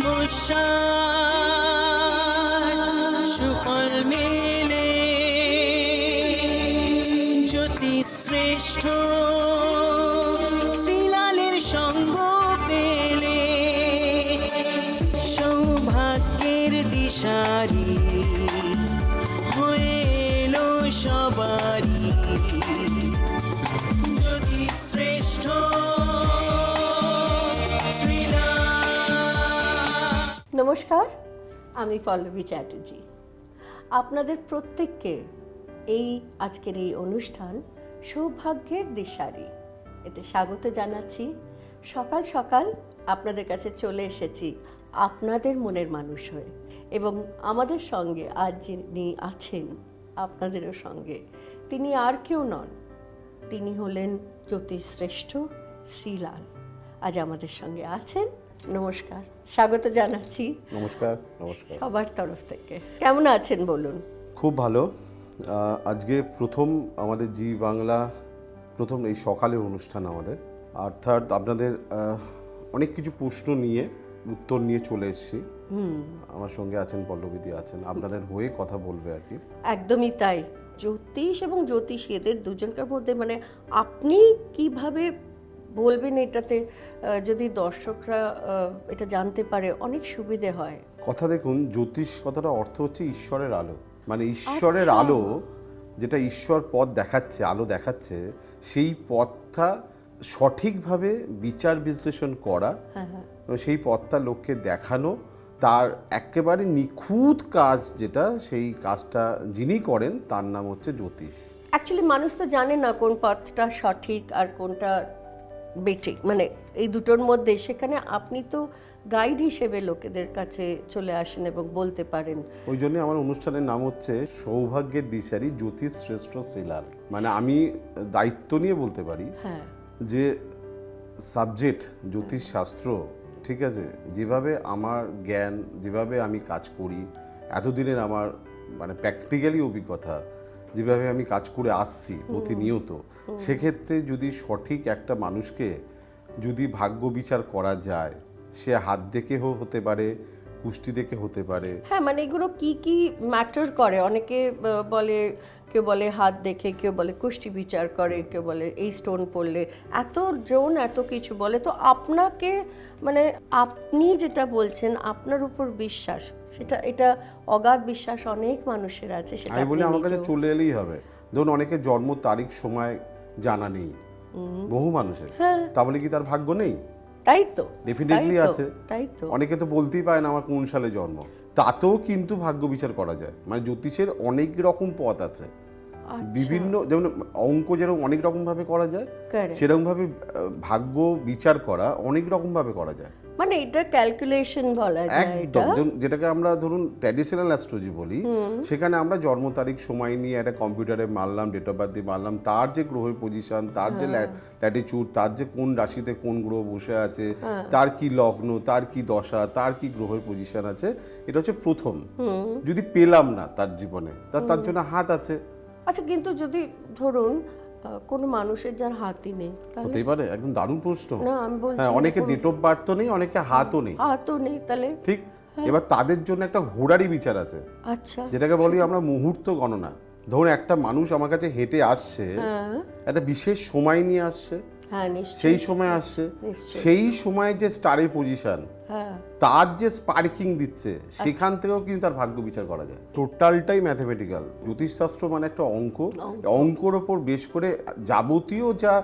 সমস্যা আমি পল্লবী চ্যাটার্জি আপনাদের প্রত্যেককে এই আজকের এই অনুষ্ঠান সৌভাগ্যের দিশারি। এতে স্বাগত জানাচ্ছি। সকাল সকাল আপনাদের কাছে চলে এসেছি আপনাদের মনের মানুষ হয়ে। এবং আমাদের সঙ্গে আজ যিনি আছেন আপনাদেরও সঙ্গে, তিনি আর কেউ নন। তিনি হলেন জ্যোতিষশ্রেষ্ঠ শ্রীলাল। আজ আমাদের সঙ্গে আছেন নমস্কার স্বাগত জানাচ্ছি নমস্কার নমস্কার। সবার তরফ থেকে। কেমন আছেন বলুন? খুব ভালো। আজকে প্রথম আমাদের জি বাংলা প্রথম এই সকালের অনুষ্ঠান আমাদের। অর্থাৎ আপনাদের অনেক কিছু প্রশ্ন নিয়ে উত্তর নিয়ে চলে এসেছি। আমার সঙ্গে আছেন পল্লবীদি আছেন আপনাদের হয়ে কথা বলবে আর কি। একদমই তাই। জ্যোতিষ এবং জ্যোতিষী এদের দুজনকার মধ্যে মানে আপনি কীভাবে বলবেন এটাতে যদি দর্শকরা এটা জানতে পারে অনেক সুবিধে হয়। কথা দেখুন জ্যোতিষ কথাটা অর্থ হচ্ছে ঈশ্বরের আলো। মানে ঈশ্বরের আচ্ছা। আলো যেটা ঈশ্বর পথ দেখাচ্ছে আলো দেখাচ্ছে সেই পথটা সঠিকভাবে বিচার বিশ্লেষণ করা হ্যাঁ হ্যাঁ। সেই পথটা লোককে দেখানো তার একেবারে নিখুঁত কাজ যেটা সেই কাজটা যিনি করেন তার নাম হচ্ছে জ্যোতিষ। অ্যাকচুয়ালি মানুষ তো জানে না কোন পথটা সঠিক আর কোনটা বেঠিক মানে এই দুটোর মধ্যে সেখানে আপনি তো গাইড হিসেবে লোকেদের কাছে চলে আসেন এবং বলতে পারেন। ওই জন্য আমার অনুষ্ঠানের নাম হচ্ছে সৌভাগ্যের দিশারি জ্যোতিষ শ্রেষ্ঠ শ্রীলাল মানে আমি দায়িত্ব নিয়ে বলতে পারি হ্যাঁ। যে সাবজেক্ট জ্যোতিষশাস্ত্র ঠিক আছে? যেভাবে আমার জ্ঞান যেভাবে আমি কাজ করি এতদিনের আমার মানে প্র্যাকটিক্যালি অভিজ্ঞতা যেভাবে আমি কাজ করে আসছি প্রতিনিয়ত সেক্ষেত্রে যদি সঠিক একটা মানুষকে যদি ভাগ্য বিচার করা যায় সে হাত দেখেও হতে পারে কুষ্টি দেখে হতে পারে। হ্যাঁ মানে এগুলো কি কি ম্যাটার করে? অনেকে বলে কেউ বলে হাত দেখে কেউ বলে কুষ্টি বিচার করে কেউ বলে এই স্টোন পড়লে। এত জন এত কিছু বলে। তো আপনাকে মানে আপনি যেটা বলছেন আপনার উপর বিশ্বাস সেটা এটা অগাধ বিশ্বাস অনেক মানুষের আছে সেটা আমি বলি আমার কাছে চলে এলেই হবে। ধরুন অনেকে জন্ম তারিখ সময় জানা নেই। বহু মানুষের। হ্যাঁ। তা বলে কি তার ভাগ্য নেই? তাই তো ডেফিনেটলি আছে। তাই তো। অনেকে তো বলতেই পারে না আমার কোন সালে জন্ম। তাতেও কিন্তু ভাগ্য বিচার করা যায়। মানে জ্যোতিষের অনেক রকম পথ আছে। আচ্ছা, বিভিন্ন যেমন অঙ্ক যেরকম অনেক রকম ভাবে করা যায়। সেরকম ভাবে ভাগ্য বিচার করা অনেক রকম ভাবে করা যায়। মানে এটা ক্যালকুলেশন বলা যায় এটা। একদম যেটাকে আমরা ধরুন ট্র্যাডিশনাল অ্যাস্ট্রোলজি বলি সেখানে আমরা জন্ম তারিখ সময় নিয়ে একটা কম্পিউটারে মারলাম ডেট অফ বার্থ দিয়ে মারলাম তার যে গ্রহের পজিশন তার যে ল্যাটিচিউড তার যে কোন রাশিতে কোন গ্রহ বসে আছে তার কি লগ্ন তার কি দশা তার কি গ্রহের পজিশন আছে এটা হচ্ছে প্রথম। যদি পেলাম না তার জীবনে তার জন্য হাত আছে। আচ্ছা কিন্তু যদি ধরুন কোনো মানুষের যার হাতই নেই হতেই পারে একদম দারুণ প্রশ্ন। না আমি বলছি হ্যাঁ অনেকে অফ বার্থ নেই অনেকে হাতও নেই। হাতও নেই তাহলে ঠিক এবার তাদের জন্য একটা ঘোড়ারই বিচার আছে। আচ্ছা যেটাকে বলি আমরা মুহূর্ত গণনা। ধরুন একটা মানুষ আমার কাছে হেঁটে আসছে হ্যাঁ। একটা বিশেষ সময় নিয়ে আসছে হ্যাঁ সেই সময় আসছে সেই সময় যে স্টারের পজিশন হ্যাঁ। তার যে স্পার্কিং দিচ্ছে সেখান থেকেও কিন্তু তার ভাগ্য বিচার করা যায়। টোটালটাই ম্যাথমেটিক্যাল জ্যোতিষশাস্ত্র মানে একটা অঙ্ক। অঙ্কর ওপর বেশ করে যাবতীয় যা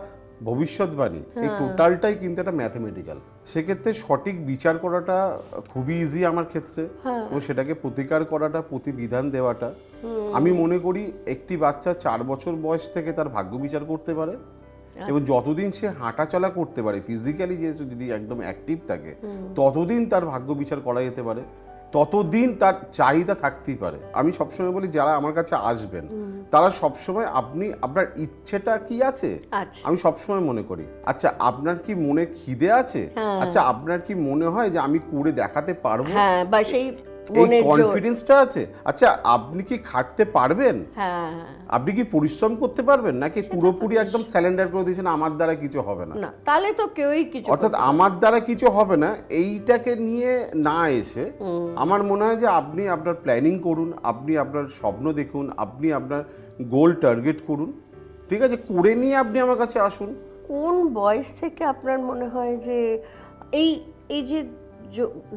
ভবিষ্যৎবাণী এই টোটালটাই কিন্তু একটা ম্যাথমেটিক্যাল সেক্ষেত্রে সঠিক বিচার করাটা খুবই ইজি আমার ক্ষেত্রে এবং সেটাকে প্রতিকার করাটা প্রতিবিধান দেওয়াটা। আমি মনে করি একটি বাচ্চা চার বছর বয়স থেকে তার ভাগ্য বিচার করতে পারে। এবং যতদিন সে হাঁটাচলা করতে পারে ফিজিক্যালি যে যদি একদম অ্যাক্টিভ থাকে ততদিন তার ভাগ্য বিচার করা যেতে পারে ততদিন তার চাহিদা থাকতেই পারে। আমি সবসময় বলি যারা আমার কাছে আসবেন তারা সবসময় আপনি আপনার ইচ্ছেটা কি আছে? আচ্ছা। আমি সবসময় মনে করি আচ্ছা আপনার কি মনে খিদে আছে? আচ্ছা আপনার কি মনে হয় যে আমি করে দেখাতে পারব? হ্যাঁ বা সেই এই কনফিডেন্সটা আছে? আচ্ছা আপনি কি খাটতে পারবেন? হ্যাঁ আপনি কি পরিশ্রম করতে পারবেন? নাকি পুরোপুরি একদম স্যালেন্ডার করে দিয়েছেন আমার দ্বারা কিছু হবে না? না তাহলে তো কেউই কিছু অর্থাৎ আমার দ্বারা কিছু হবে না এইটাকে নিয়ে না এসে আমার মনে হয় যে আপনি আপনার প্ল্যানিং করুন আপনি আপনার স্বপ্ন দেখুন আপনি আপনার গোল টার্গেট করুন। ঠিক আছে করে নিয়ে আপনি আমার কাছে আসুন। কোন বয়স থেকে আপনার মনে হয় যে এই এই যে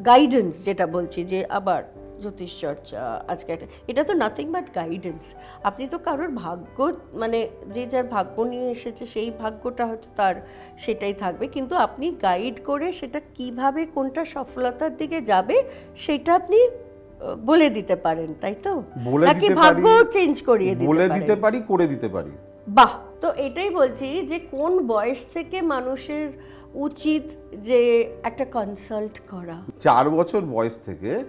গাইডেন্স যেটা বলছি যে আবার জ্যোতিষ চর্চা আজকে একটা এটা তো নাথিং বাট গাইডেন্স আপনি তো কারোর ভাগ্য মানে যে যার ভাগ্য নিয়ে এসেছে সেই ভাগ্যটা হয়তো তার সেটাই থাকবে। কিন্তু আপনি গাইড করে সেটা কীভাবে কোনটা সফলতার দিকে যাবে সেটা আপনি বলে দিতে পারেন তাই তো? বলে নাকি ভাগ্য চেঞ্জ করিয়ে দিতে বলে দিতে পারি করে দিতে পারি। বাহ তো এটাই বলছি যে কোন বয়স থেকে মানুষের উচিত যে একটা কনসাল্ট করা? চার বছর বয়স থেকে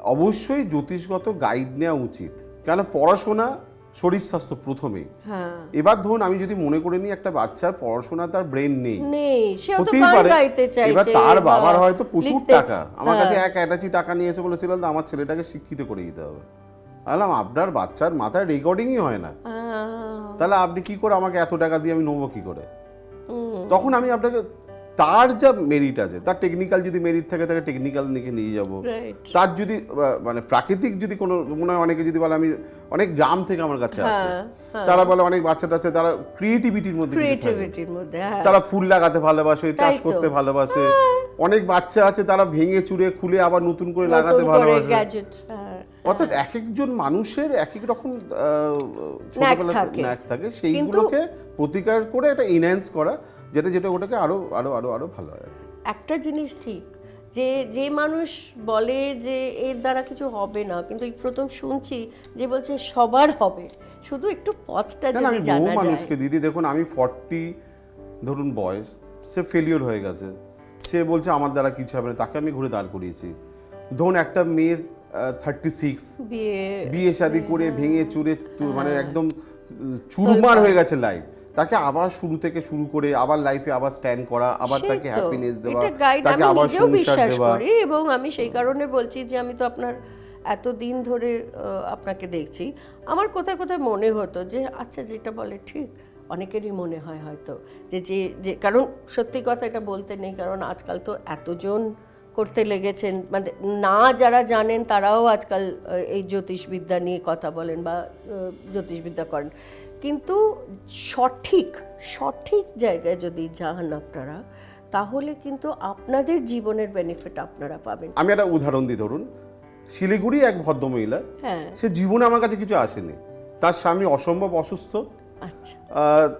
অবশ্যই জ্যোতিষগত গাইড নেওয়া উচিত। কেন পড়াশোনা শরীর স্বাস্থ্য প্রথমেই। হ্যাঁ। এবার ধরুন আমি যদি মনে করে নিই একটা বাচ্চার পড়াশোনা তার ব্রেন নেই। নেই হতেই পারে। এবার তার বাবার হয়তো প্রচুর টাকা। আমার কাছে হ্যাঁ। এক অ্যাটাচি টাকা নিয়ে এসে বলেছিলাম আমার ছেলেটাকে শিক্ষিত করে দিতে হবে। বললাম আপনার বাচ্চার মাথায় রেকর্ডিংই হয় না। আহ, তাহলে আপনি কি করে আমাকে এত টাকা দিয়ে আমি নেব কি করে? তখন আমি আপনাকে তার যা মেরিট আছে তার টেকনিক্যাল যদি মেরিট থাকে তাকে টেকনিক্যাল দিকে নিয়ে যাব। তার যদি মানে প্রাকৃতিক যদি কোনো মনে হয় অনেকে যদি বলে আমি অনেক গ্রাম থেকে আমার কাছে আসে। হ্যাঁ, তারা বলে অনেক বাচ্চা টাচ্চা তারা ক্রিয়েটিভিটির মধ্যে ক্রিয়েটিভিটির মধ্যে হ্যাঁ। তারা ফুল লাগাতে ভালোবাসে চাষ করতে ভালোবাসে। অনেক বাচ্চা আছে তারা ভেঙে চুরে খুলে আবার নতুন করে লাগাতে ভালোবাসে। হ্যাঁ। অর্থাৎ এক একজন মানুষের এক এক রকম ন্যাক থাকে। সেইগুলোকে প্রতিকার করে একটা ইনহ্যান্স করা যাতে যেটা ওটাকে আরও আরও আরও আরও ভালো হয় একটা জিনিস ঠিক যে যে মানুষ বলে যে এর দ্বারা কিছু হবে না কিন্তু এই প্রথম শুনছি যে বলছে সবার হবে। শুধু একটু পথটা যদি জানা যায়। মানুষকে দিদি দেখুন আমি ফর্টি ধরুন বয়স সে ফেলিওর হয়ে গেছে। সে বলছে আমার দ্বারা কিছু হবে না তাকে আমি ঘুরে দাঁড় করিয়েছি। ধরুন একটা মেয়ের থার্টি সিক্স। বিয়ে শাদি করে ভেঙে চুরে মানে একদম চুরমার হয়ে গেছে লাইফ তাকে আবার শুরু থেকে শুরু করে আবার লাইফে আবার স্ট্যান্ড করা আবার তাকে হ্যাপিনেস দেওয়া তাকে আবার নিজেও সংসার বিশ্বাস দেওয়া। করি এবং আমি সেই কারণে বলছি যে আমি তো আপনার এত দিন ধরে আপনাকে দেখছি। আমার কোথায় কোথায় মনে হতো যে আচ্ছা যেটা বলে ঠিক অনেকেরই মনে হয় হয়তো। যে যে যে কারণ সত্যি কথা এটা বলতে নেই কারণ আজকাল তো এতজন করতে লেগেছেন। মানে না যারা জানেন তারাও আজকাল এই জ্যোতিষবিদ্যা নিয়ে কথা বলেন বা জ্যোতিষবিদ্যা করেন। কিন্তু সঠিক সঠিক জায়গায় যদি যান আপনারা তাহলে কিন্তু আপনাদের জীবনের বেনিফিট আপনারা পাবেন। আমি একটা উদাহরণ দিই ধরুন শিলিগুড়ি এক ভদ্রমহিলা হ্যাঁ। সে জীবনে আমার কাছে কিছু আসেনি। তার স্বামী অসম্ভব অসুস্থ। আচ্ছা।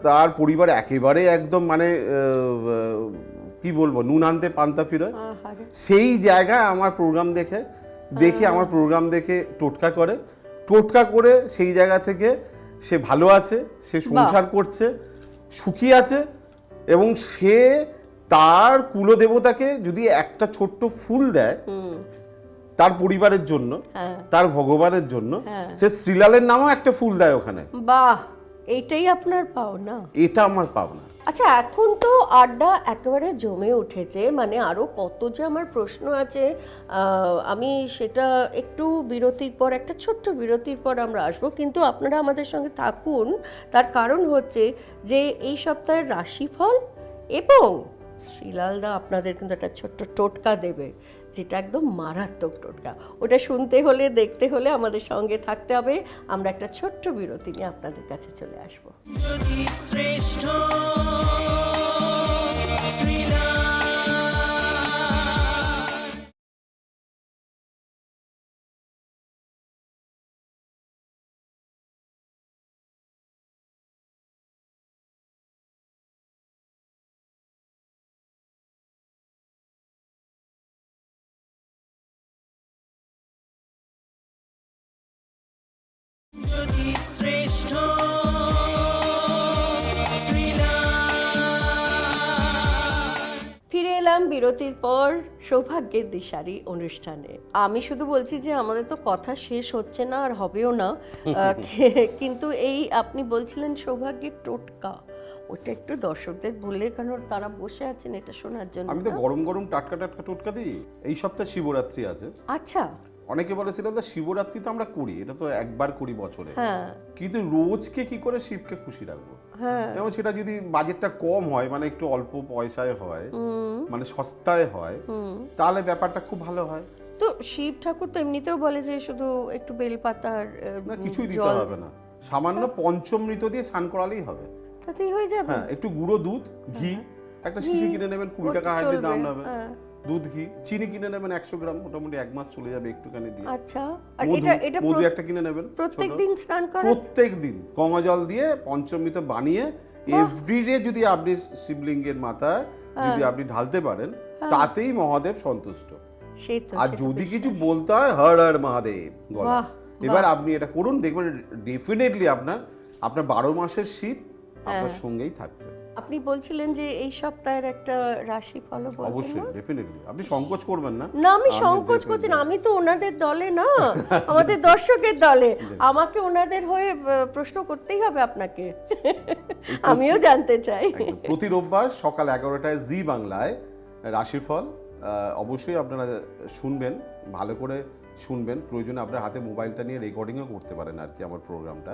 তার পরিবার একেবারে একদম মানে কি বলব নুন আনতে পান্তা ফিরোয়। সেই জায়গায় আমার প্রোগ্রাম দেখে দেখে আমার প্রোগ্রাম দেখে টোটকা করে। টোটকা করে সেই জায়গা থেকে সে ভালো আছে সে সংসার করছে সুখী আছে এবং সে তার কুলদেবতাকে যদি একটা ছোট্ট ফুল দেয় তার পরিবারের জন্য হ্যাঁ। তার ভগবানের জন্য হ্যাঁ। সে শ্রীলালের নামও একটা ফুল দেয় ওখানে। বাহ এটাই আপনার পাওনা। এটা আমার পাওনা। আচ্ছা এখন তো আড্ডা একেবারে জমে উঠেছে মানে আরও কত যে আমার প্রশ্ন আছে আমি সেটা একটু বিরতির পর, একটা ছোট্ট বিরতির পর আমরা আসব। কিন্তু আপনারা আমাদের সঙ্গে থাকুন, তার কারণ হচ্ছে যে এই সপ্তাহের রাশিফল এবং শ্রীলালদা আপনাদের কিন্তু একটা ছোট্ট টোটকা দেবে, যেটা একদম মারাত্মক টোটকা। ওটা শুনতে হলে, দেখতে হলে আমাদের সঙ্গে থাকতে হবে। আমরা একটা ছোট্ট বিরতি নিয়ে আপনাদের কাছে চলে আসব। শ্রেষ্ঠ এলাম বিরতির পর সৌভাগ্যের দিশারি অনুষ্ঠানে। আমি শুধু বলছি যে আমাদের তো কথা শেষ হচ্ছে না আর হবেও না। কিন্তু এই আপনি বলছিলেন সৌভাগ্যের টোটকা। ওটা একটু দর্শকদের বললে কারণ তারা বসে আছেন এটা শোনার জন্য আমি তো গরম গরম টাটকা টাটকা টোটকা দিই। এই সপ্তাহে শিবরাত্রি আছে। আচ্ছা। অনেকে বলেছিলেন দা শিবরাত্রি তো আমরা করি এটা তো একবার করি বছরে। হ্যাঁ। কিন্তু রোজকে কি করে শিবকে খুশি রাখব? হ্যাঁ। এবং সেটা যদি বাজেটটা কম হয় মানে একটু অল্প পয়সায় হয় মানে সস্তায় হয় তাহলে ব্যাপারটা খুব ভালো হয়। তো শিব ঠাকুর তো এমনিতেও বলে যে শুধু একটু বেলপাতার কিছুই দিতে হবে না। সামান্য পঞ্চমৃত দিয়ে স্নান করালেই হবে। তাতেই হয়ে যাবে? হ্যাঁ একটু গুঁড়ো দুধ ঘি একটা শিশি কিনে নেবেন কুড়ি টাকা হাঁড়ি দাম নেবে। হ্যাঁ। দুধ ঘি। চিনি কিনে নেবেন একশো গ্রাম মোটামুটি এক মাস চলে যাবে একটুখানি দিয়ে। আচ্ছা আর এটা এটা মধু একটা কিনে নেবেন প্রত্যেক দিন স্নান করা প্রত্যেক দিন। গঙ্গা জল দিয়ে পঞ্চমৃত বানিয়ে এভরিডে যদি আপনি শিবলিঙ্গের মাথায় যদি হ্যাঁ। আপনি ঢালতে পারেন তাতেই মহাদেব সন্তুষ্ট। আর যদি কিছু বলতে হয় হর হর মহাদেব। এবার আপনি এটা করুন দেখবেন ডেফিনেটলি আপনার আপনার বারো মাসের শীত আপনার হ্যাঁ। সঙ্গেই থাকছে। আপনি বলছিলেন যে এই সপ্তাহের একটা রাশি ফলো অবশ্যই? ডেফিনেটলি আপনি সংকোচ করবেন না। না আমি সংকোচ করছি না। আমি তো ওনাদের দলে না। আমাদের দর্শকের দলে। আমাকে ওনাদের হয়ে প্রশ্ন করতেই হবে আপনাকে। আমিও জানতে চাই। প্রতি রোববার সকাল এগারোটায় জি বাংলায় রাশিফল। অবশ্যই আপনারা শুনবেন ভালো করে শুনবেন। প্রয়োজনে আপনার হাতে মোবাইলটা নিয়ে রেকর্ডিংও করতে পারেন আর কি আমার প্রোগ্রামটা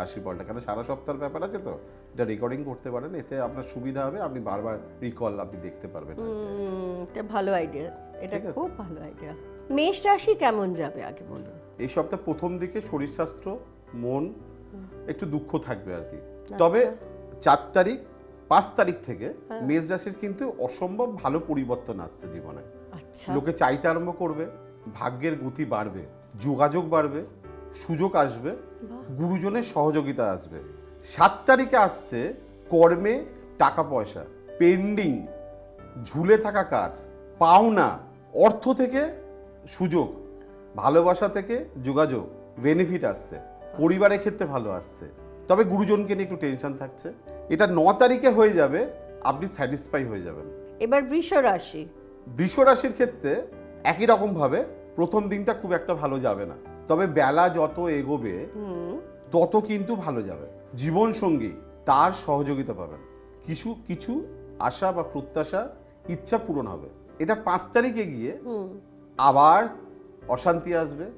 রাশিফলটা। কারণ সারা সপ্তাহের ব্যাপার আছে তো? এটা রেকর্ডিং করতে পারেন এতে আপনার সুবিধা হবে আপনি বারবার রিকল আপনি দেখতে পারবেন এটা ভালো আইডিয়া এটা খুব ভালো আইডিয়া মেষ রাশি কেমন যাবে আগে বলুন? এই সপ্তাহ প্রথম দিকে শরীর স্বাস্থ্য মন একটু দুঃখ থাকবে আর কি। তবে চার তারিখ পাঁচ তারিখ থেকে মেষ রাশির কিন্তু অসম্ভব ভালো পরিবর্তন আসছে জীবনে। আচ্ছা। লোকে চাইতে আরম্ভ করবে ভাগ্যের গতি বাড়বে যোগাযোগ বাড়বে সুযোগ আসবে গুরুজনের সহযোগিতা আসবে। সাত তারিখে আসছে কর্মে টাকা পয়সা পেন্ডিং ঝুলে থাকা কাজ পাওনা অর্থ থেকে সুযোগ ভালোবাসা থেকে যোগাযোগ বেনিফিট আসছে। পরিবারের ক্ষেত্রে ভালো আসছে। তবে গুরুজনকে নিয়ে একটু টেনশন থাকছে। এটা ন তারিখে হয়ে যাবে আপনি স্যাটিসফাই হয়ে যাবেন। এবার বৃষ রাশি। বৃষ রাশির ক্ষেত্রে একই রকমভাবে প্রথম দিনটা খুব একটা ভালো যাবে না। তবে বেলা যত এগোবে তত কিন্তু ভালো যাবে। জীবন সঙ্গী তার সহযোগিতা পাবেন। কিছু কিছু আশা বা প্রত্যাশা ইচ্ছা পূরণ হবে। এটা পাঁচ তারিখে গিয়ে আবার অশান্তি আসবে।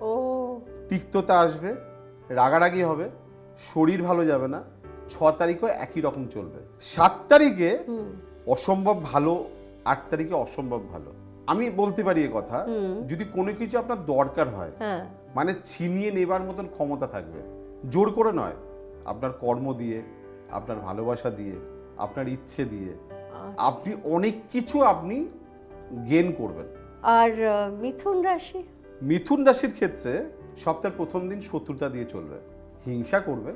ও। তিক্ততা আসবে। রাগারাগি হবে। শরীর ভালো যাবে না। ছ তারিখও একই রকম চলবে। সাত তারিখে অসম্ভব ভালো আট তারিখে অসম্ভব ভালো। আমি বলতে পারি এ কথা যদি কোনো কিছু আপনার দরকার হয় হ্যাঁ। মানে ছিনিয়ে নেবার মতন ক্ষমতা থাকবে জোর করে নয় আপনার কর্ম দিয়ে আপনার ভালোবাসা দিয়ে আপনার ইচ্ছে দিয়ে আপনি অনেক কিছু আপনি গেন করবেন। আর মিথুন রাশি? মিথুন রাশির ক্ষেত্রে সপ্তাহের প্রথম দিন শত্রুতা দিয়ে চলবে হিংসা করবে।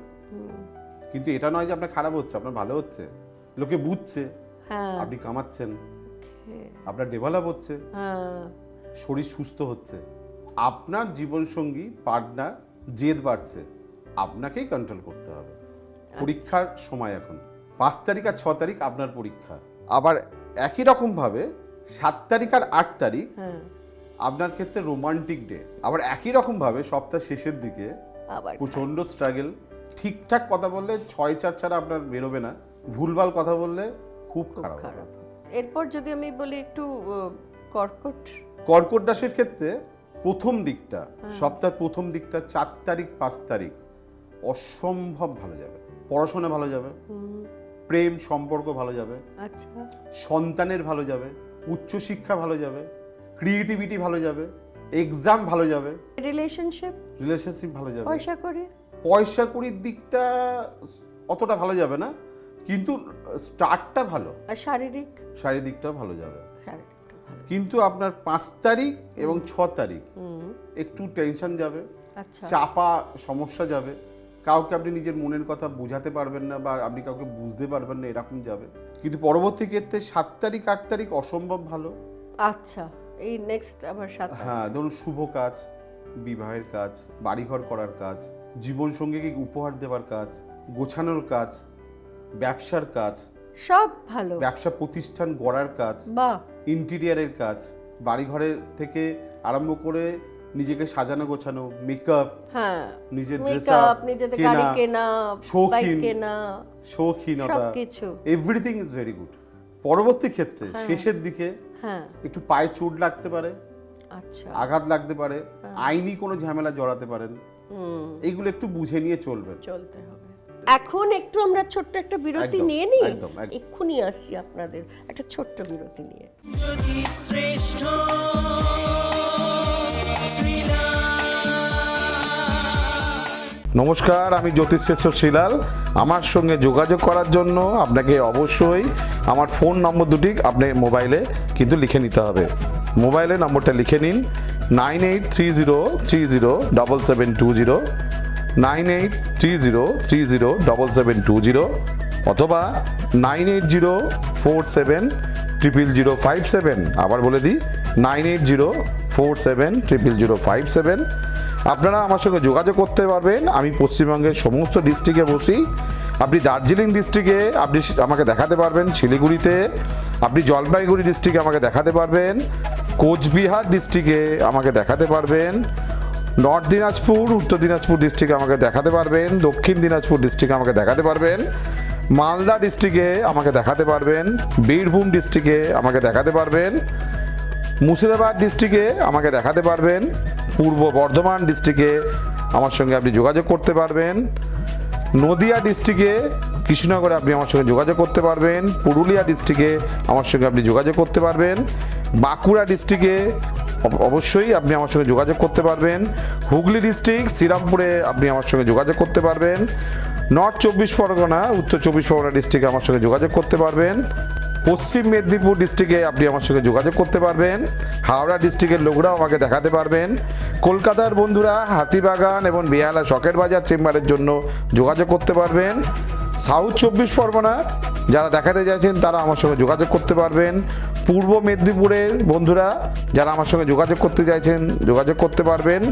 কিন্তু এটা নয় যে আপনার খারাপ হচ্ছে আপনার ভালো হচ্ছে লোকে বুঝছে হ্যাঁ। আপনি কামাচ্ছেন। আপনার ডেভেলপ হচ্ছে। হ্যাঁ। শরীর সুস্থ হচ্ছে। আপনার জীবনসঙ্গী পার্টনার জেদ বাড়ছে। আপনাকেই কন্ট্রোল করতে হবে। পরীক্ষার সময় এখন। পাঁচ তারিখ আর ছ তারিখ আপনার পরীক্ষা। আবার একই রকমভাবে সাত তারিখ আর আট তারিখ হ্যাঁ। আপনার ক্ষেত্রে রোমান্টিক ডে আবার একই রকমভাবে সপ্তাহ শেষের দিকে আবার প্রচণ্ড স্ট্রাগল ঠিকঠাক কথা বললে ছয় চার ছাড়া আপনার বেরোবে না। ভুলভাল কথা বললে খুব খারাপ হবে। খারাপ এরপর যদি আমি বলি একটু কর্কট? কর্কট রাশির ক্ষেত্রে প্রথম দিকটা সপ্তাহের প্রথম দিকটা চার তারিখ পাঁচ তারিখ অসম্ভব ভালো যাবে। পড়াশোনা ভালো যাবে। প্রেম সম্পর্ক ভালো যাবে। আচ্ছা। সন্তানের ভালো যাবে। উচ্চশিক্ষা ভালো যাবে। ক্রিয়েটিভিটি ভালো যাবে। এক্সাম ভালো যাবে। রিলেশনশিপ? রিলেশনশিপ ভালো যাবে। পয়সা করে পয়সা কুড়ির দিকটা অতটা ভালো যাবে না। কিন্তু স্টার্টটা ভালো। আর শারীরিক? শারীরিক দিকটাও ভালো যাবে। শারীরিকটা ভালো। কিন্তু আপনার পাঁচ তারিখ এবং ছ তারিখ একটু টেনশন যাবে আচ্ছা। চাপা সমস্যা যাবে। কাউকে আপনি নিজের মনের কথা বোঝাতে পারবেন না বা আপনি কাউকে বুঝতে পারবেন না এরকম যাবে। কিন্তু পরবর্তী ক্ষেত্রে সাত তারিখ আট তারিখ অসম্ভব ভালো। আচ্ছা এই নেক্সট আবার সাত হ্যাঁ ধরুন শুভ কাজ বিবাহের কাজ বাড়িঘর করার কাজ জীবনসঙ্গীকে উপহার দেওয়ার কাজ গোছানোর কাজ ব্যবসার কাজ সব ভালো। ব্যবসা প্রতিষ্ঠান গড়ার কাজ বাহ। ইন্টেরিয়ারের কাজ বাড়িঘরের থেকে আরম্ভ করে নিজেকে সাজানো গোছানো মেকআপ হ্যাঁ। নিজের ড্রেস নিজেদের গাড়ি কেনা বাইক কেনা শৌখিনতা সবকিছু। এভরিথিং ইজ ভেরি গুড পরবর্তী ক্ষেত্রে শেষের দিকে হ্যাঁ। একটু পায়ে চোট লাগতে পারে আচ্ছা। আঘাত লাগতে পারে আইনি কোনো ঝামেলা জড়াতে পারেন। এইগুলো একটু বুঝে নিয়ে চলবেন। চলতে হবে। এখন একটু আমরা ছোট্ট একটা বিরতি নিয়ে নিই। এক্ষুনি আসছি আপনাদের একটা ছোট্ট বিরতি নিয়ে। যদি শ্রেষ্ঠ নমস্কার আমি জ্যোতিষেশ্বর শিলাল আমার সঙ্গে যোগাযোগ করার জন্য আপনাকে অবশ্যই আমার ফোন নম্বর দুটি আপনি মোবাইলে কিন্তু লিখে নিতে হবে। মোবাইলে নম্বরটা লিখে নিন nine eight three zero three zero double seven two zero. Nine eight three zero three zero double seven two zero অথবা nine eight zero four seven triple zero five seven. আবার বলে দিই, nine eight zero four seven triple zero five seven. আপনারা আমার সঙ্গে যোগাযোগ করতে পারবেন। আমি পশ্চিমবঙ্গের সমস্ত ডিস্ট্রিক্টে বসি। আপনি দার্জিলিং ডিস্ট্রিক্টে আপনি আমাকে দেখাতে পারবেন। শিলিগুড়িতে, আপনি জলপাইগুড়ি ডিস্ট্রিক্টে আমাকে দেখাতে পারবেন। কোচবিহার ডিস্ট্রিক্টে আমাকে দেখাতে পারবেন। নর্থ দিনাজপুর, উত্তর দিনাজপুর ডিস্ট্রিক্ট আমাকে দেখাতে পারবেন, দক্ষিণ দিনাজপুর ডিস্ট্রিক্ট আমাকে দেখাতে পারবেন, মালদা ডিস্ট্রিক্টে আমাকে দেখাতে পারবেন, বীরভূম ডিস্ট্রিক্টে আমাকে দেখাতে পারবেন, মুর্শিদাবাদ ডিস্ট্রিক্টে আমাকে দেখাতে পারবেন, পূর্ব বর্ধমান ডিস্ট্রিক্টে আমার সঙ্গে আপনি যোগাযোগ করতে পারবেন, নদিয়া ডিস্ট্রিক্টে কৃষ্ণনগরে আপনি আমার সঙ্গে যোগাযোগ করতে পারবেন, পুরুলিয়া ডিস্ট্রিক্টে আমার সঙ্গে আপনি যোগাযোগ করতে পারবেন, বাঁকুড়া ডিস্ট্রিক্টে অব- অবশ্যই আপনি আমার সঙ্গে যোগাযোগ করতে পারবেন, হুগলি ডিস্ট্রিক্ট শ্রীরামপুরে আপনি আমার সঙ্গে যোগাযোগ করতে পারবেন নর্থ চব্বিশ পরগনা, উত্তর চব্বিশ পরগনা ডিস্ট্রিক্টে আমার সঙ্গে যোগাযোগ করতে পারবেন, পশ্চিম মেদিনীপুর ডিস্ট্রিক্টে আপনি আমার সঙ্গে যোগাযোগ করতে পারবেন, হাওড়া ডিস্ট্রিক্টের লোকরাও আমাকে দেখাতে পারবেন, কলকাতার বন্ধুরা হাতিবাগান এবং বেহালা শখের বাজার চেম্বারের জন্য যোগাযোগ করতে পারবেন সাউথ চব্বিশ পরগনা, যারা দেখাতে চাইছেন তারা আমার সঙ্গে যোগাযোগ করতে পারবেন। পূর্ব মেদিনীপুরের বন্ধুরা যারা আমার সঙ্গে যোগাযোগ করতে চাইছেন, যোগাযোগ করতে পারবেন।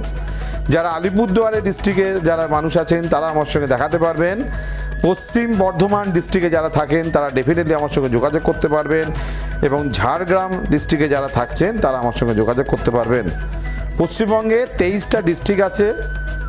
যারা আলিপুরদুয়ারের ডিস্ট্রিক্টের যারা মানুষ আছেন, তারা আমার সঙ্গে দেখাতে পারবেন। পশ্চিম বর্ধমান ডিস্ট্রিক্টে যারা থাকেন, তারা ডেফিনেটলি আমার সঙ্গে যোগাযোগ করতে পারবেন। এবং ঝাড়গ্রাম ডিস্ট্রিক্টে যারা থাকছেন, তারা আমার সঙ্গে যোগাযোগ করতে পারবেন। পশ্চিমবঙ্গে তেইশটা ডিস্ট্রিক্ট আছে।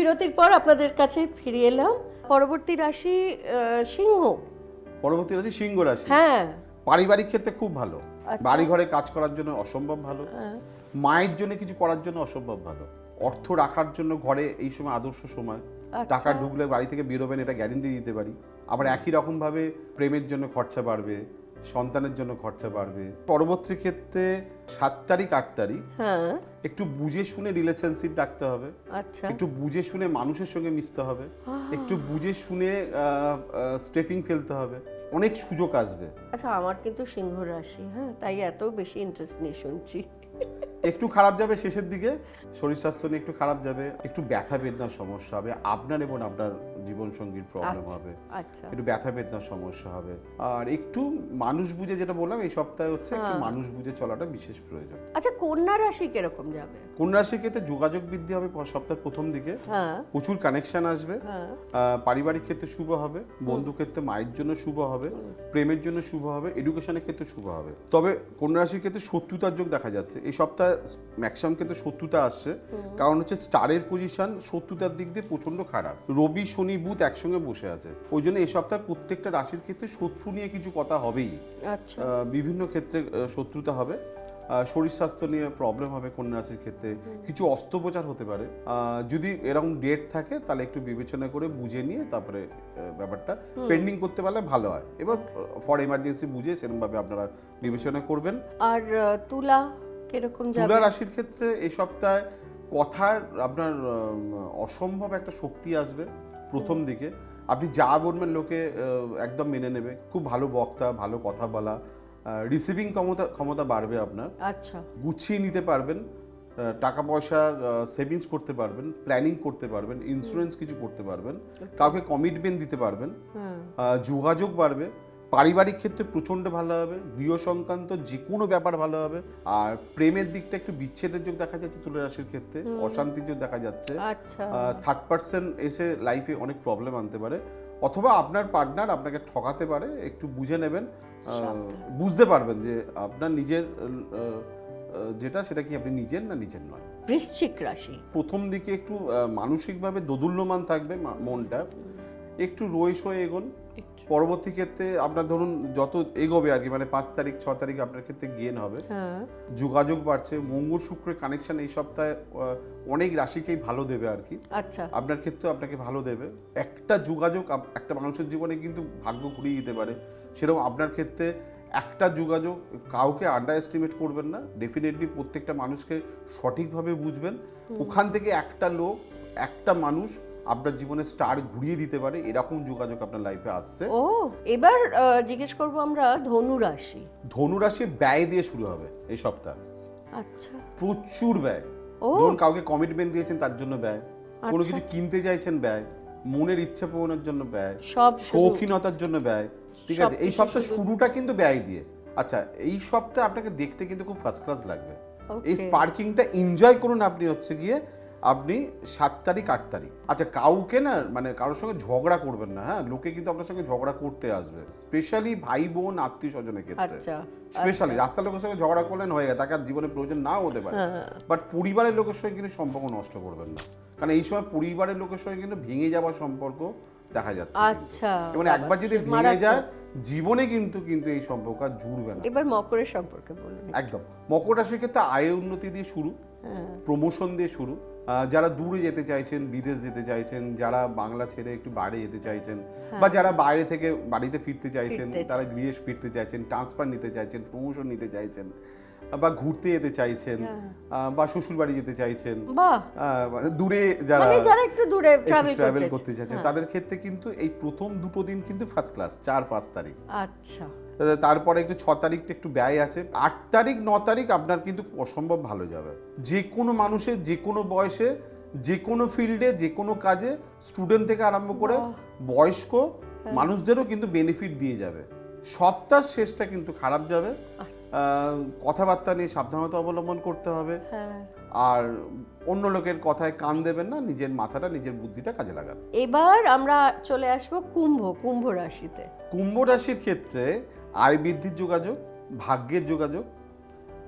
বিরতির পর আপনাদের কাছে ফিরে এলাম। পরবর্তী রাশি সিংহ। পরবর্তী রাশি সিংহ রাশি? হ্যাঁ। পারিবারিক ক্ষেত্রে খুব ভালো। আচ্ছা। বাড়ি ঘরে কাজ করার জন্য অসম্ভব ভালো। হ্যাঁ। মায়ের জন্য কিছু করার জন্য অসম্ভব ভালো। অর্থ রাখার জন্য ঘরে এই সময় আদর্শ সময়। আচ্ছা। টাকা ঢুকলে বাড়ি থেকে বেরোবেন এটা গ্যারেন্টি দিতে পারি। আবার একই রকম ভাবে প্রেমের জন্য খরচা বাড়বে। সন্তানের জন্য খরচা বাড়বে। পরবর্তী ক্ষেত্রে সাত তারিখ আট তারিখ হ্যাঁ। একটু বুঝে শুনে রিলেশনশিপ ডাকতে হবে। আচ্ছা। একটু বুঝে শুনে মানুষের সঙ্গে মিশতে হবে। একটু বুঝে শুনে স্টেপিং ফেলতে হবে। অনেক সুযোগ আসবে। আচ্ছা আমার কিন্তু সিংহ রাশি হ্যাঁ তাই এত বেশি ইন্টারেস্ট নিয়ে শুনছি। একটু খারাপ যাবে শেষের দিকে শরীর স্বাস্থ্য নিয়ে একটু খারাপ যাবে একটু ব্যথা বেদনার সমস্যা হবে আপনার এবং আপনার জীবন সঙ্গীর প্রবলেম আচ্ছা, হবে আচ্ছা। একটু ব্যথা বেদনার সমস্যা হবে। আর একটু মানুষ বুঝে যেটা বললাম এই সপ্তাহে হচ্ছে একটু হ্যাঁ। মানুষ বুঝে চলাটা বিশেষ প্রয়োজন। আচ্ছা কন্যা রাশি কীরকম যাবে? কন্যা রাশির ক্ষেত্রে যোগাযোগ বৃদ্ধি হবে সপ্তাহের প্রথম দিকে। হ্যাঁ। প্রচুর কানেকশন আসবে। হ্যাঁ। পারিবারিক ক্ষেত্রে শুভ হবে বন্ধু ক্ষেত্রে মায়ের জন্য শুভ হবে প্রেমের জন্য শুভ হবে এডুকেশনের ক্ষেত্রে শুভ হবে। তবে কন্যা রাশির ক্ষেত্রে শত্রুতার যোগ দেখা যাচ্ছে। এই সপ্তাহে ম্যাক্সিমাম ক্ষেত্রে শত্রুতা আসছে। কারণ হচ্ছে স্টারের পজিশন শত্রুতার দিক দিয়ে প্রচণ্ড খারাপ। রবি শনি বুধ একসঙ্গে বসে আছে। ওই জন্য এই সপ্তাহে প্রত্যেকটা রাশির ক্ষেত্রে শত্রু নিয়ে কিছু কথা হবেই। আচ্ছা। বিভিন্ন ক্ষেত্রে শত্রুতা হবে। শরীর স্বাস্থ্য নিয়ে প্রবলেম হবে কন্যা রাশির ক্ষেত্রে। কিছু অস্ত্রোপচার হতে পারে। যদি এরকম ডেট থাকে তাহলে একটু বিবেচনা করে বুঝে নিয়ে তারপরে ব্যাপারটা পেন্ডিং করতে পারলে ভালো হয়। এবার ফর এমার্জেন্সি বুঝে সেরকমভাবে আপনারা বিবেচনা করবেন। আর তুলা? কীরকম যাবে? তুলা রাশির ক্ষেত্রে এই সপ্তাহে কথার আপনার অসম্ভব একটা শক্তি আসবে প্রথম দিকে। আপনি যা বলবেন লোকে একদম মেনে নেবে। খুব ভালো বক্তা ভালো কথা বলা রিসিভিং ক্ষমতা ক্ষমতা বাড়বে আপনার। আচ্ছা। গুছিয়ে নিতে পারবেন টাকা পয়সা সেভিংস করতে পারবেন প্ল্যানিং করতে পারবেন ইন্স্যুরেন্স কিছু করতে পারবেন কাউকে কমিটমেন্ট দিতে পারবেন যোগাযোগ বাড়বে পারিবারিক ক্ষেত্রে প্রচণ্ড ভালো হবে গৃহ সংক্রান্ত যে কোনো ব্যাপার ভালো হবে আর প্রেমের দিকটা একটু বিচ্ছেদের যোগ দেখা যাচ্ছে তুলা রাশির ক্ষেত্রে অশান্তির যোগ দেখা যাচ্ছে। আচ্ছা। থার্ড পার্সন এসে লাইফে অনেক প্রবলেম আনতে পারে অথবা আপনার পার্টনার আপনাকে ঠকাতে পারে একটু বুঝে নেবেন বুঝতে পারবেন যে আপনার নিজের যেটা সেটা কি আপনি নিজের না নিজের নয়। বৃশ্চিক রাশি। প্রথম দিকে একটু মানসিকভাবে দোদুল্যমান থাকবে মনটা একটু রয়েস হয়ে এগোন পরবর্তী ক্ষেত্রে আপনার ধরুন যত এগোবে আর কি মানে পাঁচ তারিখ ছ তারিখ আপনার ক্ষেত্রে গেন হবে। হ্যাঁ। যোগাযোগ বাড়ছে মঙ্গল শুক্রের কানেকশন এই সপ্তাহে অনেক রাশিকেই ভালো দেবে আর কি। আচ্ছা। আপনার ক্ষেত্রে আপনাকে ভালো দেবে। একটা যোগাযোগ একটা মানুষের জীবনে কিন্তু ভাগ্য ঘুরিয়ে দিতে পারে। সেরকম আপনার ক্ষেত্রে একটা যোগাযোগ কাউকে আন্ডার এস্টিমেট করবেন না। ডেফিনেটলি প্রত্যেকটা মানুষকে সঠিকভাবে বুঝবেন। ওখান থেকে একটা লোক একটা মানুষ আপনার জীবনে স্টার ঘুরিয়ে দিতে পারে এরকম যোগাযোগ আপনার লাইফে আসছে। ও এবার জিজ্ঞেস করব আমরা ধনু রাশি। ধনুরাশি ব্যয় দিয়ে শুরু হবে এই সপ্তাহ। আচ্ছা। প্রচুর ব্যয়। ও। ধরুন কাউকে কমিটমেন্ট দিয়েছেন তার জন্য ব্যয়। কোনো আচ্ছা। কিছু কিনতে চাইছেন ব্যয়। মনের ইচ্ছা পূরণের জন্য ব্যয়। সব শৌখিনতার জন্য ব্যয়। ঠিক আছে? এই সপ্তাহ শুরুটা কিন্তু ব্যয় দিয়ে। আচ্ছা এই সপ্তাহে আপনাকে দেখতে কিন্তু খুব ফার্স্ট ক্লাস লাগবে। এই. স্পার্কিংটা এনজয় করুন আপনি হচ্ছে গিয়ে। আপনি সাত তারিখ আট তারিখ। আচ্ছা কাউকে না মানে কারোর সঙ্গে ঝগড়া করবেন না হ্যাঁ? লোকে কিন্তু আপনার সঙ্গে ঝগড়া করতে আসবে। স্পেশালি ভাই বোন আত্মীয় স্বজনের ক্ষেত্রে। আচ্ছা স্পেশালি রাস্তার লোকের সঙ্গে ঝগড়া করলেন হয়ে গেছে তাকে আর জীবনে প্রয়োজন নাও হতে পারে। হ্যাঁ। বাট পরিবারের লোকের সঙ্গে কিন্তু সম্পর্ক নষ্ট করবেন না। কারণ এই সময় পরিবারের লোকের সঙ্গে কিন্তু ভেঙে যাওয়ার সম্পর্ক দেখা যাচ্ছে আচ্ছা এবং একবার যদি ভেঙে যায় জীবনে কিন্তু কিন্তু এই সম্পর্ক আর জুড়বে না। এবার মকরের সম্পর্কে বলুন। একদম। মকর রাশির ক্ষেত্রে আয় উন্নতি দিয়ে শুরু হ্যাঁ। প্রমোশন দিয়ে শুরু। যারা দূরে যেতে চাইছেন বিদেশ যেতে চাইছেন যারা বাংলা ছেড়ে একটু বাইরে যেতে চাইছেন বা যারা বাইরে থেকে বাড়িতে ফিরতে চাইছেন হ্যাঁ। তারা গৃহে ফিরতে চাইছেন ট্রান্সফার নিতে চাইছেন প্রমোশন নিতে চাইছেন বা ঘুরতে যেতে চাইছেন হ্যাঁ। বা শ্বশুর বাড়ি যেতে চাইছেন মানে দূরে যারা মানে যারা একটু দূরে ট্রাভেল করতে চাইছেন হ্যাঁ। তাদের ক্ষেত্রে কিন্তু এই প্রথম দুটো দিন কিন্তু ফার্স্ট ক্লাস চার পাঁচ তারিখ আচ্ছা তারপরে একটু ছ তারিখটা একটু ব্যয় আছে। আট তারিখ ন তারিখ আপনার কিন্তু অসম্ভব ভালো যাবে। যে কোনো মানুষের যে কোনো বয়সে যে কোনো ফিল্ডে যে কোনো কাজে স্টুডেন্ট থেকে আরম্ভ করে বয়স্ক হ্যাঁ। মানুষদেরও কিন্তু বেনিফিট দিয়ে যাবে। সপ্তাহ শেষটা কিন্তু খারাপ যাবে। আহ, কথাবার্তা নিয়ে সাবধানতা অবলম্বন করতে হবে। হ্যাঁ। আর অন্য লোকের কথায় কান দেবেন না নিজের মাথাটা নিজের বুদ্ধিটা কাজে লাগান। এবার আমরা চলে আসব কুম্ভ কুম্ভ রাশিতে। কুম্ভ রাশির ক্ষেত্রে আয় বৃদ্ধির যোগাযোগ ভাগ্যের যোগাযোগ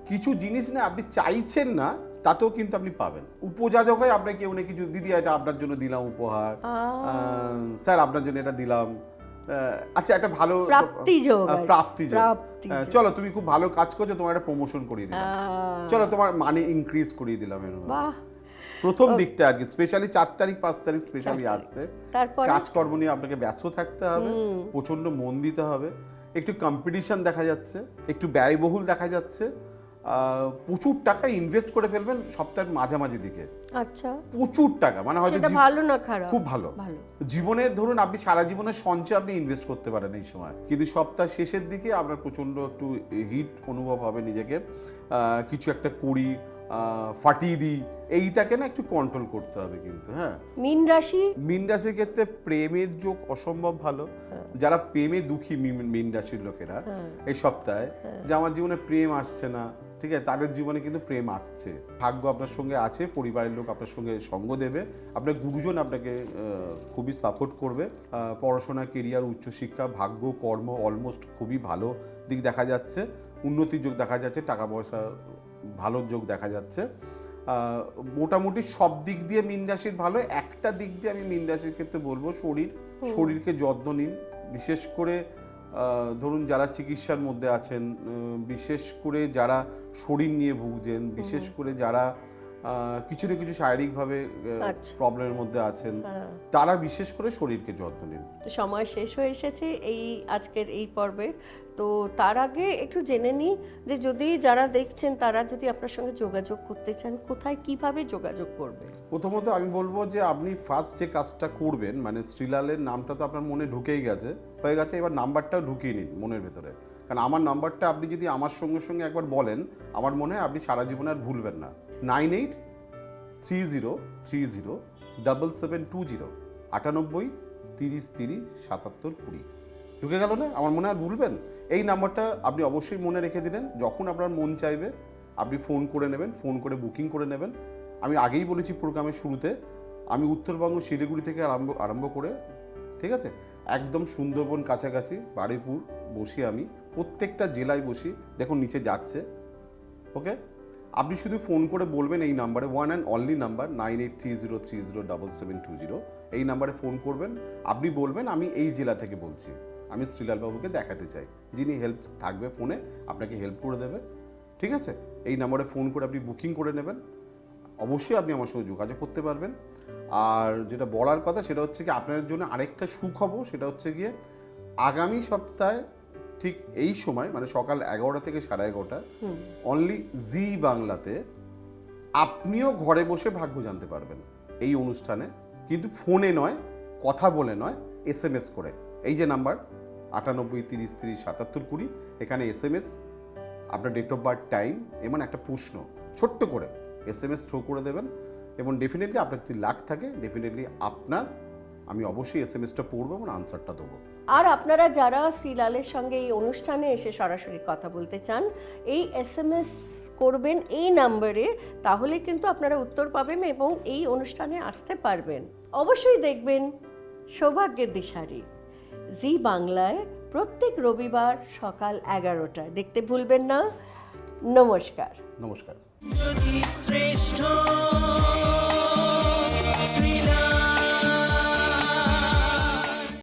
কিছু জিনিস না আপনি চাইছেন না তাতেও কিন্তু আপনি পাবেন। উপযাজক হয় আপনাকে না কিছু দিদি এটা আপনার জন্য দিলাম উপহার। স্যার আপনার জন্য এটা দিলাম। আচ্ছা একটা ভালো। প্রাপ্তিযোগ প্রাপ্তিযোগ। চলো তুমি খুব ভালো কাজ করছ তোমার একটা প্রমোশন করিয়ে দিলাম। চলো তোমার মানি ইনক্রিজ করিয়ে দিলাম এরকম বাহ। প্রথম দিকটা আর কি স্পেশালি চার তারিখ পাঁচ তারিখ স্পেশালি আসতে কাজকর্ম নিয়ে আপনাকে ব্যস্ত থাকতে হবে প্রচণ্ড মন দিতে হবে। একটু কম্পিটিশান দেখা যাচ্ছে একটু ব্যয়বহুল দেখা যাচ্ছে প্রচুর টাকা ইনভেস্ট করে ফেলবেন সপ্তাহের মাঝামাঝি দিকে। আচ্ছা। প্রচুর টাকা মানে হয়তো ভালো না খারাপ? খুব ভালো। ভালো। জীবনের ধরুন আপনি সারা জীবনের সঞ্চয় আপনি ইনভেস্ট করতে পারেন এই সময়। কিন্তু সপ্তাহ শেষের দিকে আপনার প্রচণ্ড একটু হিট অনুভব হবে নিজেকে। কিছু একটা করি ফাটিয়ে দিই। এইটাকে না একটু কন্ট্রোল করতে হবে কিন্তু হ্যাঁ। মীন রাশি? মীন রাশির ক্ষেত্রে প্রেমের যোগ অসম্ভব ভালো। যারা প্রেমে দুঃখী মীন- রাশির লোকেরা এই সপ্তাহে যে আমার জীবনে প্রেম আসছে না ঠিক আছে তাদের জীবনে কিন্তু প্রেম আসছে। ভাগ্য আপনার সঙ্গে আছে পরিবারের লোক আপনার সঙ্গে সঙ্গ দেবে। আপনার গুরুজন আপনাকে খুবই সাপোর্ট করবে। পড়াশোনা কেরিয়ার উচ্চশিক্ষা ভাগ্য কর্ম অলমোস্ট খুবই ভালো দিক দেখা যাচ্ছে। উন্নতির যোগ দেখা যাচ্ছে টাকা পয়সা ভালো যোগ দেখা যাচ্ছে। মোটামুটি সব দিক দিয়ে মিন রাশির ভালো একটা দিক দিয়ে আমি মিন রাশির ক্ষেত্রে বলব শরীর। শরীরকে যত্ন নিন বিশেষ করে ধরুন যারা চিকিৎসার মধ্যে আছেন বিশেষ করে যারা শরীর নিয়ে ভুগছেন বিশেষ করে যারা কিছু না কিছু শারীরিকভাবে আচ্ছা। প্রবলেমের মধ্যে আছেন। হ্যাঁ। তারা বিশেষ করে শরীরকে যত্ন নিন। তো সময় শেষ হয়ে এসেছে এই আজকের এই পর্বের। তো তার আগে একটু জেনে নিই যে যদি যারা দেখছেন তারা যদি আপনার সঙ্গে যোগাযোগ করতে চান কোথায় কীভাবে যোগাযোগ করবে? প্রথমত আমি বলব যে আপনি ফার্স্ট যে কাজটা করবেন মানে শ্রীলালের নামটা তো আপনার মনে ঢুকেই গেছে হয়ে গেছে এবার নাম্বারটাও ঢুকিয়ে নিন মনের ভেতরে। কারণ আমার নাম্বারটা আপনি যদি আমার সঙ্গে সঙ্গে একবার বলেন আমার মনে হয় আপনি সারা জীবনে আর ভুলবেন না। Nine eight three zero three zero double seven two zero আটানব্বই তিরিশ তিরিশ সাতাত্তর কুড়ি। ঢুকে গেল না? আমার মনে আর ভুলবেন। এই নাম্বারটা আপনি অবশ্যই মনে রেখে দিলেন। যখন আপনার মন চাইবে, আপনি ফোন করে নেবেন, ফোন করে বুকিং করে নেবেন। আমি আগেই বলেছি প্রোগ্রামের শুরুতে, আমি উত্তরবঙ্গ শিলিগুড়ি থেকে আরম্ভ আরম্ভ করে, ঠিক আছে? একদম সুন্দরবন কাছাকাছি, বারুইপুর বসি আমি। প্রত্যেকটা জেলায় বসি। দেখুন, নিচে যাচ্ছে। ওকে? আপনি শুধু ফোন করে বলবেন এই নাম্বারে one and only number nine eight three zero three zero double seven two zero এই নাম্বারে ফোন করবেন, আপনি বলবেন, আমি এই জেলা থেকে বলছি। আমি শ্রীলালবাবুকে দেখাতে চাই। যিনি হেল্প থাকবে ফোনে, আপনাকে হেল্প করে দেবে। ঠিক আছে? এই নাম্বারে ফোন করে আপনি বুকিং করে নেবেন। অবশ্যই আপনি আমার সঙ্গে যোগাযোগ করতে পারবেন। আর যেটা বলার কথা, সেটা হচ্ছে কি, আপনার জন্য আরেকটা সুখবর, সেটা হচ্ছে গিয়ে আগামী সপ্তাহে ঠিক এই সময় মানে সকাল এগারোটা থেকে সাড়ে এগারোটা অনলি জি বাংলাতে আপনিও ঘরে বসে ভাগ্য জানতে পারবেন। এই অনুষ্ঠানে কিন্তু ফোনে নয় কথা বলে নয় এস এম এস করে। এই যে নাম্বার আটানব্বই তিরিশ তিরিশ সাতাত্তর কুড়ি এখানে এস এম এস আপনার ডেট অফ বার্থ টাইম এমন একটা প্রশ্ন ছোট্ট করে এস এম এস থ্রো করে দেবেন এবং ডেফিনেটলি আপনার যদি লাখ থাকে ডেফিনেটলি আপনার আমি অবশ্যই এস এম এসটা পড়ব এবং আনসারটা দেবো। আর আপনারা যারা শ্রীলালের সঙ্গে এই অনুষ্ঠানে এসে সরাসরি কথা বলতে চান এই এস এম এস করবেন এই নাম্বারে তাহলে কিন্তু আপনারা উত্তর পাবেন এবং এই অনুষ্ঠানে আসতে পারবেন। অবশ্যই দেখবেন সৌভাগ্যের দিশারি। জি বাংলায় প্রত্যেক রবিবার সকাল এগারোটায়। দেখতে ভুলবেন না। নমস্কার। নমস্কার। যদি শ্রেষ্ঠ